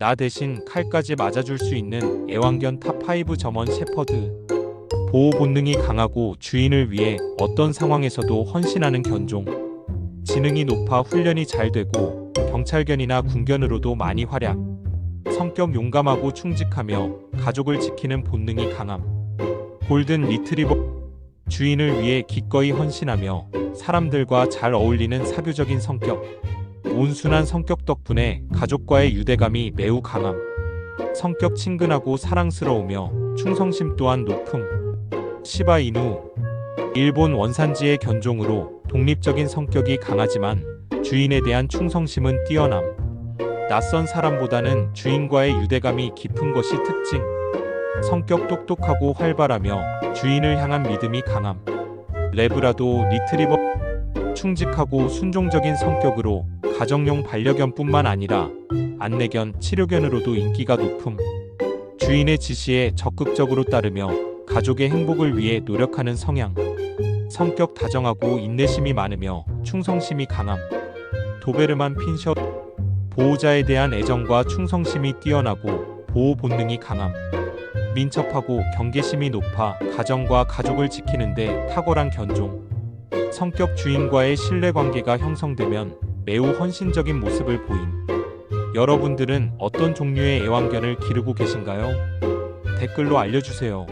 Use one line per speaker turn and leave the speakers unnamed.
나 대신 칼까지 맞아줄 수 있는 애완견 탑5 점원 셰퍼드. 보호 본능이 강하고 주인을 위해 어떤 상황에서도 헌신하는 견종. 지능이 높아 훈련이 잘 되고 경찰견이나 군견으로도 많이 활약. 성격 용감하고 충직하며 가족을 지키는 본능이 강함. 골든 리트리버 주인을 위해 기꺼이 헌신하며 사람들과 잘 어울리는 사교적인 성격. 온순한 성격 덕분에 가족과의 유대감이 매우 강함. 성격 친근하고 사랑스러우며 충성심 또한 높음. 시바 이누 일본 원산지의 견종으로 독립적인 성격이 강하지만 주인에 대한 충성심은 뛰어남. 낯선 사람보다는 주인과의 유대감이 깊은 것이 특징. 성격 똑똑하고 활발하며 주인을 향한 믿음이 강함. 레브라도 리트리버 충직하고 순종적인 성격으로 가정용 반려견뿐만 아니라 안내견, 치료견으로도 인기가 높음. 주인의 지시에 적극적으로 따르며 가족의 행복을 위해 노력하는 성향. 성격 다정하고 인내심이 많으며 충성심이 강함. 도베르만 핀셔 보호자에 대한 애정과 충성심이 뛰어나고 보호 본능이 강함. 민첩하고 경계심이 높아 가정과 가족을 지키는데 탁월한 견종. 성격 주인과의 신뢰 관계가 형성되면 매우 헌신적인 모습을 보임. 여러분들은 어떤 종류의 애완견을 기르고 계신가요? 댓글로 알려주세요.